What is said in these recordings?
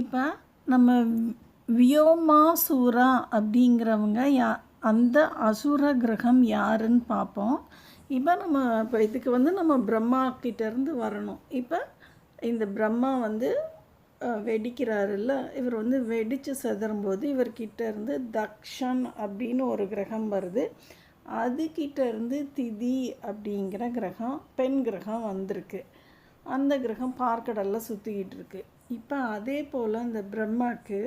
இப்போ நம்ம வியோமாசூரா அப்படிங்கிறவங்க யா அந்த அசுர கிரகம் யாருன்னு பார்ப்போம் இப்போ நம்ம இப்போ இதுக்கு வந்து நம்ம பிரம்மா கிட்டேருந்து வரணும். இப்போ இந்த பிரம்மா வந்து வெடிக்கிறாருல்ல இவர் வந்து வெடித்து செதறும்போது இவர்கிட்ட இருந்து தக்ஷன் அப்படின்னு ஒரு கிரகம் வருது. அதுக்கிட்ட இருந்து திதி அப்படிங்கிற கிரகம் பெண் கிரகம் வந்திருக்கு. அந்த கிரகம் பார்க்கடலில் சுற்றிக்கிட்டு இருக்குது இப்போ அதே போல் இந்த பிரம்மாக்கு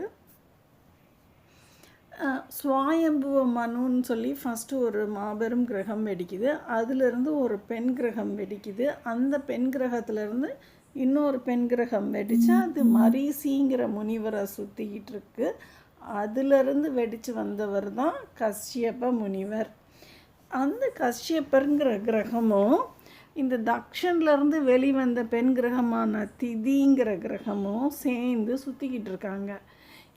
அஹ், சுவாயம்புவ மனுன்னு சொல்லி ஃபஸ்ட்டு ஒரு மாபெரும் கிரகம் வெடிக்குது. அதிலிருந்து ஒரு பெண் கிரகம் வெடிக்குது. அந்த பெண் கிரகத்திலேருந்து இன்னொரு பெண் கிரகம் வெடிச்சு அது மரீசிங்கிற முனிவரை சுற்றிக்கிட்டு இருக்கு. அதிலிருந்து வெடித்து வந்தவர் தான் கஷ்யப முனிவர். அந்த கஷ்யப்பருங்கிற கிரகமும் இந்த தக்ஷன்லேருந்து வெளிவந்த பெண் கிரகமான திதிங்கிற கிரகமும் சேர்ந்து சுற்றிக்கிட்டு இருக்காங்க.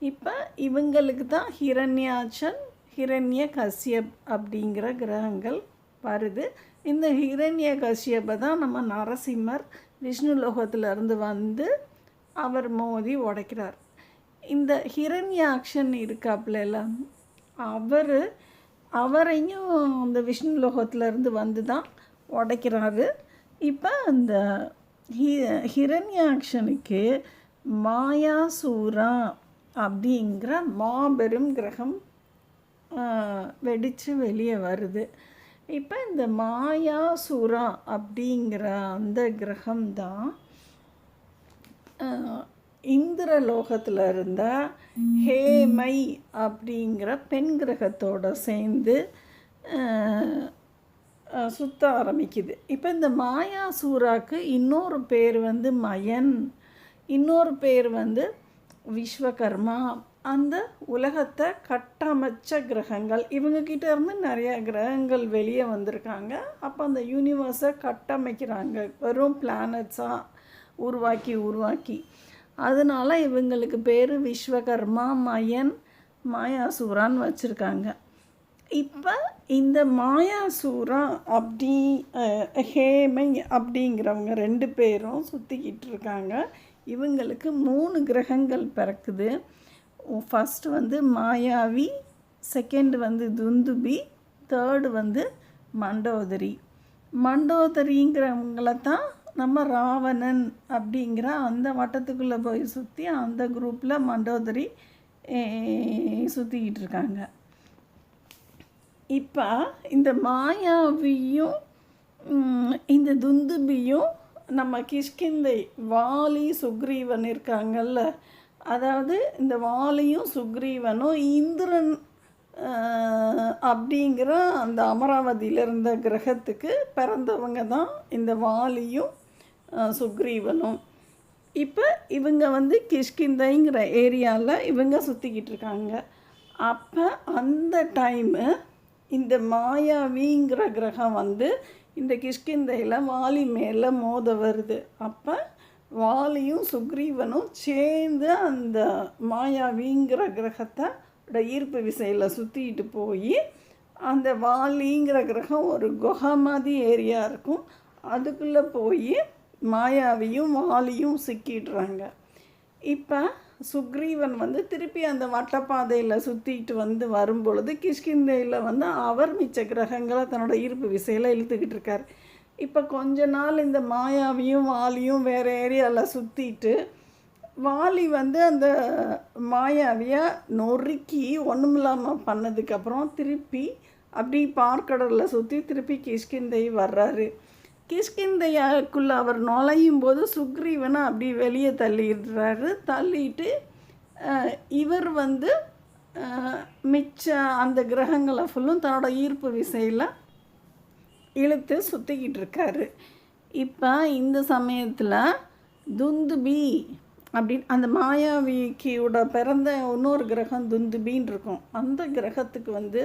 இப்போ இவங்களுக்கு தான் ஹிரண்யாச்சன் ஹிரண்ய கசியப் அப்படிங்கிற கிரகங்கள் வருது. இந்த ஹிரண்ய கசியப்பை தான் நம்ம நரசிம்மர் விஷ்ணு லோகத்திலேருந்து வந்து அவர் மோதி உடைக்கிறார். இந்த ஹிரண்யாக்ஷன் இருக்காப்புல எல்லாம் அவர் அவரையும் அந்த விஷ்ணு லோகத்திலேருந்து வந்து தான் உடைக்கிறாரு. இப்போ அந்த ஹி ஹிரண்யாக்ஷனுக்கு மாயாசூரா அப்படிங்கிற மாபெரும் கிரகம் வெடித்து வெளியே வருது. இப்போ இந்த மாயாசூரா அப்படிங்கிற அந்த கிரகம் தான் இந்திரலோகத்தில் இருந்த ஹேமை அப்படிங்கிற பெண் கிரகத்தோட சேர்ந்து சுத்த ஆரம்பிக்குது. இப்போ இந்த மாயாசூராக்கு இன்னொரு பேர் வந்து மயன் இன்னொரு பேர் வந்து விஸ்வகர்மா. அந்த உலகத்தை கட்டமைச்ச கிரகங்கள். இவங்கக்கிட்ட இருந்து நிறைய கிரகங்கள் வெளியே வந்திருக்காங்க. அப்போ அந்த யூனிவர்ஸை கட்டமைக்கிறாங்க. வெறும் பிளானட்ஸாக உருவாக்கி உருவாக்கி. அதனால இவங்களுக்கு பேர் விஸ்வகர்மா மயன் மாயாசூரான்னு வச்சுருக்காங்க. இப்போ இந்த மாயாசூரா அப்படி ஹேமை அப்படிங்கிறவங்க ரெண்டு பேரும் சுற்றிக்கிட்டு இருக்காங்க. இவங்களுக்கு மூணு கிரகங்கள் பிறக்குது. ஃபஸ்ட்டு வந்து மாயாவி செகண்ட் வந்து துந்துபி தேர்டு வந்து மண்டோதரி. மண்டோதரிங்கிறவங்கள தான் நம்ம ராவணன் அப்படிங்கிற அந்த வட்டத்துக்குள்ளே போய் சுற்றி அந்த குரூப்பில் மண்டோதரி சுற்றிக்கிட்டு இருக்காங்க. இப்போ இந்த மாயாவியும் இந்த துந்துபியும் நம்ம கிஷ்கிந்தை வாலி சுக்ரீவன் இருக்காங்கல்ல அதாவது இந்த வாலியும் சுக்ரீவனும் இந்திரன் அப்படிங்கிற அந்த அமராவதியில் இருந்த கிரகத்துக்கு பிறந்தவங்க தான் இந்த வாலியும் சுக்ரீவனும். இப்போ இவங்க வந்து கிஷ்கிந்தைங்கிற ஏரியாவில் இவங்க சுற்றிக்கிட்டு இருக்காங்க. அப்போ அந்த டைமு இந்த மாயாவிங்கிற கிரகம் வந்து இந்த கிஷ்கிந்தையில் வாலி மேலே மோத வருது. அப்போ வாலியும் சுக்ரீவனும் சேர்ந்து அந்த மாயாவிங்கிற கிரகத்தை ஈர்ப்பு விசையில் சுற்றிட்டு போய் அந்த வாலிங்கிற கிரகம் ஒரு குகை மாதிரி ஏரியா இருக்கும். அதுக்குள்ளே போய் மாயாவியும் வாலியும் சிக்கிடுறாங்க. இப்போ சுக்ரீவன் வந்து திருப்பி அந்த வட்டப்பாதையில் சுற்றிட்டு வந்து வரும்பொழுது கிஷ்கிந்தையில் வந்து அவர் மிச்ச கிரகங்களை தன்னோட ஈர்ப்பு விசையில் இழுத்துக்கிட்டு இருக்கார். இப்போ கொஞ்ச நாள் இந்த மாயாவியும் வாலியும் வேறு ஏரியாவில் சுற்றிட்டு வாலி வந்து அந்த மாயாவியை நொறுக்கி ஒன்றுமில்லாமல் பண்ணதுக்கப்புறம் திருப்பி அப்படி பார்க்கடலில் சுற்றி திருப்பி கிஷ்கிந்தை வர்றாரு. கிஷ்கிந்தையாக்குள்ளே அவர் நுழையும் போது சுக்ரீவனை அப்படி வெளியே தள்ளிடுறாரு. தள்ளிட்டு இவர் வந்து மிச்ச அந்த கிரகங்களை ஃபுல்லும் தன்னோட ஈர்ப்பு விசையில் இழுத்து சுற்றிக்கிட்டு இருக்காரு. இப்போ இந்த சமயத்தில் துந்துபி அப்படின்னு அந்த மாயாவிக்கியோட பிறந்த இன்னொரு கிரகம் துந்துபின்னு இருக்கும். அந்த கிரகத்துக்கு வந்து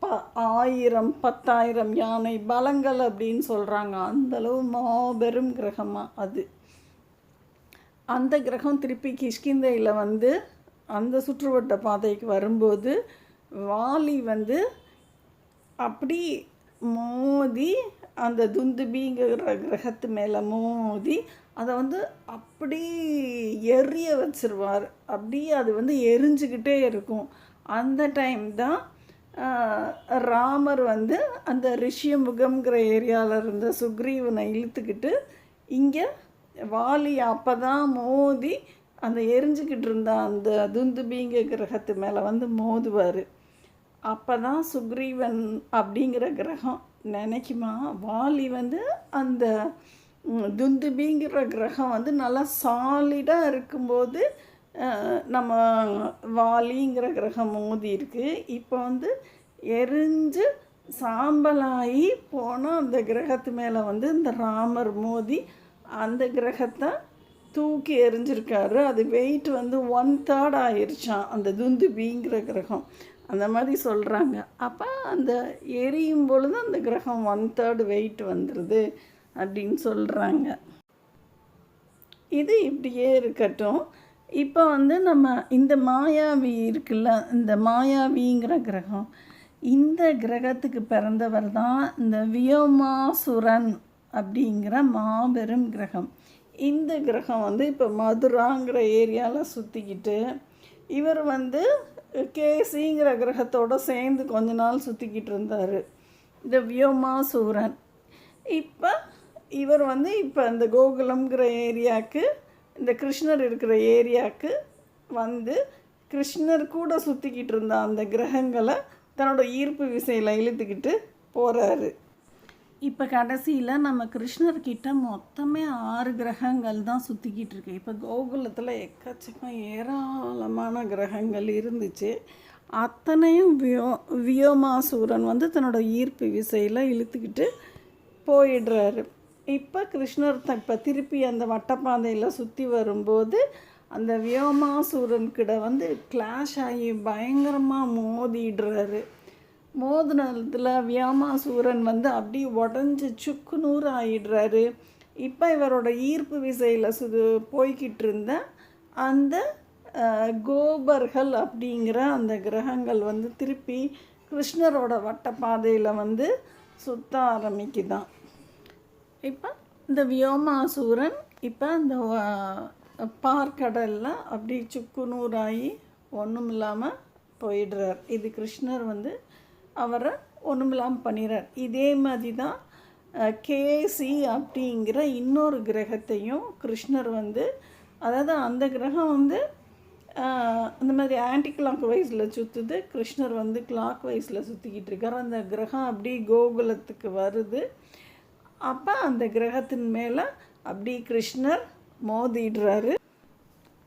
ப ஆயிரம் பத்தாயிரம் யானை பலங்கள் அப்படின்னு சொல்கிறாங்க அந்தளவு மாபெரும் கிரகமாக அது. அந்த கிரகம் திருப்பி கிஷ்கிந்தையில் வந்து அந்த சுற்றுவட்ட பாதைக்கு வரும்போது வாலி வந்து அப்படி மோதி அந்த துந்துபிங்கிற கிரகத்து மேலே மோதி அதை வந்து அப்படி எரிய வச்சிருவார். அப்படியே அது வந்து எரிஞ்சுக்கிட்டே இருக்கும். அந்த டைம் தான் ராமர் வந்து அந்த ரிஷியமுகம்ங்கிற ஏரியாவில் இருந்த சுக்ரீவனை இழுத்துக்கிட்டு இங்கே வாலி அப்போ தான் மோதி அந்த எரிஞ்சுக்கிட்டு இருந்த அந்த துந்துபிங்க கிரகத்து மேலே வந்து மோதுவார். அப்போ தான் சுக்ரீவன் அப்படிங்கிற கிரகம் நினைக்குமா? வாலி வந்து அந்த துந்துபிங்கிற கிரகம் வந்து நல்லா சாலிடாக இருக்கும்போது நம்ம வாலிங்கிற கிரகம் மோதி இருக்குது இப்போ வந்து எரிஞ்சு சாம்பலாகி போனால் அந்த கிரகத்து மேலே வந்து இந்த ராமர் மோதி அந்த கிரகத்தை தூக்கி எரிஞ்சிருக்காரு. அது வெயிட் வந்து ஒன் தேர்ட் ஆயிடுச்சான் அந்த துந்துபிங்கிற கிரகம். அந்த மாதிரி சொல்கிறாங்க அப்போ அந்த எரியும் பொழுது அந்த கிரகம் ஒன் தேர்ட் வெயிட் வந்துடுது அப்படின்னு சொல்கிறாங்க இது இப்படியே இருக்கட்டும். இப்போ வந்து நம்ம இந்த மாயாவி இருக்குல்ல இந்த மாயாவிங்கிற கிரகம் இந்த கிரகத்துக்கு பிறந்தவர் தான் இந்த வியோமாசுரன் அப்படிங்கிற மாபெரும் கிரகம். இந்த கிரகம் வந்து இப்போ மதுராங்கிற ஏரியாவில் சுற்றிக்கிட்டு இவர் வந்து கேசிங்கிற கிரகத்தோட சேர்ந்து கொஞ்ச நாள் சுற்றிக்கிட்டு இருந்தார் இந்த வியோமாசூரன். இப்போ இவர் வந்து இப்போ இந்த கோகுலம்ங்கிற ஏரியாவுக்கு இந்த கிருஷ்ணர் இருக்கிற ஏரியாவுக்கு வந்து கிருஷ்ணர் கூட சுற்றிக்கிட்டு இருந்த அந்த கிரகங்களை தன்னோட ஈர்ப்பு விசையில் இழுத்துக்கிட்டு போகிறாரு இப்போ கடைசியில் நம்ம கிருஷ்ணர்கிட்ட மொத்தமே ஆறு கிரகங்கள் தான் சுற்றிக்கிட்டு இருக்கு. இப்போ கோகுலத்தில் எக்கச்சக்கம் ஏராளமான கிரகங்கள் இருந்துச்சு. அத்தனையும் வியோ வியோமாசூரன் வந்து தன்னோட ஈர்ப்பு விசையில் இழுத்துக்கிட்டு போயிடுறாரு. இப்போ கிருஷ்ணர் த இப்போ திருப்பி அந்த வட்டப்பாதையில் சுற்றி வரும்போது அந்த வியோமாசூரன் கிட்ட வந்து கிளாஷ் ஆகி பயங்கரமாக மோதிடுறாரு. மோதினத்தில் வியோமாசூரன் வந்து அப்படியே உடஞ்சி சுக்கு நூறு ஆகிடுறாரு இப்போ இவரோட ஈர்ப்பு விசையில் சுது போய்கிட்டு இருந்த அந்த கோபர்கள் அப்படிங்கிற அந்த கிரகங்கள் வந்து திருப்பி கிருஷ்ணரோட வட்டப்பாதையில் வந்து சுத்த ஆரம்பிக்குதான். இப்போ இந்த வியோமாசூரன் இப்போ இந்த பார்க்கடலில் அப்படி சுக்கு நூறாகி ஒன்றும் இல்லாமல் போயிடுறார். இது கிருஷ்ணர் வந்து அவரை ஒன்றும் இல்லாமல் பண்ணிடுறார் இதே மாதிரி தான் கேசி அப்படிங்கிற இன்னொரு கிரகத்தையும் கிருஷ்ணர் வந்து அதாவது அந்த கிரகம் வந்து அந்த மாதிரி ஆன்டி கிளாக் வைஸில் சுற்றுது கிருஷ்ணர் வந்து கிளாக் வைஸில் சுற்றிக்கிட்டு இருக்கார். அந்த கிரகம் அப்படி கோகுலத்துக்கு வருது. அப்போ அந்த கிரகத்தின் மேலே அப்படி கிருஷ்ணர் மோதிடுறாரு.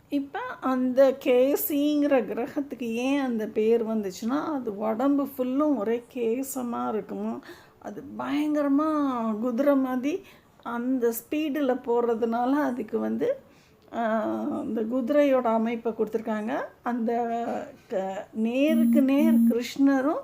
இப்போ அந்த கேசிங்கிற கிரகத்துக்கு ஏன் அந்த பேர் வந்துச்சுன்னா அது உடம்பு ஃபுல்லும் ஒரே கேசமாக இருக்குமா? அது பயங்கரமாக குதிரை மாதிரி அந்த ஸ்பீடில் போகிறதுனால அதுக்கு வந்து அந்த குதிரையோட அமைப்பை கொடுத்துருக்காங்க. அந்த க- நேருக்கு நேர் கிருஷ்ணரும்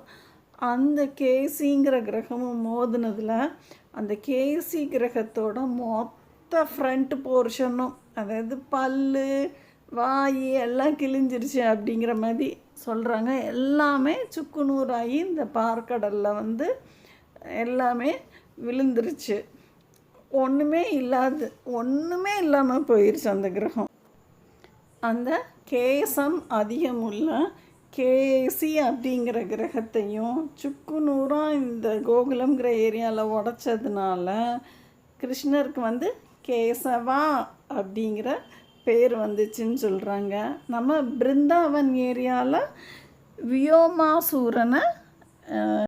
அந்த கேசிங்கிற கிரகமும் மோதினதில் அந்த கேசி கிரகத்தோட மொத்த ஃப்ரண்ட் போர்ஷனும் அதாவது பல்லு வாய் எல்லாம் கிழிஞ்சிருச்சு அப்படிங்கிற மாதிரி சொல்கிறாங்க எல்லாமே சுக்குநூறாகி இந்த பார்க்கடலில் வந்து எல்லாமே விழுந்துருச்சு. ஒன்றுமே இல்லாது ஒன்றுமே இல்லாமல் போயிடுச்சு அந்த கிரகம். அந்த கேசம் அதிகமுள்ள கேசி அப்படிங்கிற கிரகத்தையும் சுக்குநூறாக இந்த கோகுலம்ங்கிற ஏரியாவில் உடச்சதுனால கிருஷ்ணருக்கு வந்து கேசவா அப்படிங்கிற பேர் வந்துச்சுன்னு சொல்கிறாங்க நம்ம பிருந்தாவன் ஏரியாவில் வியோமாசூரனை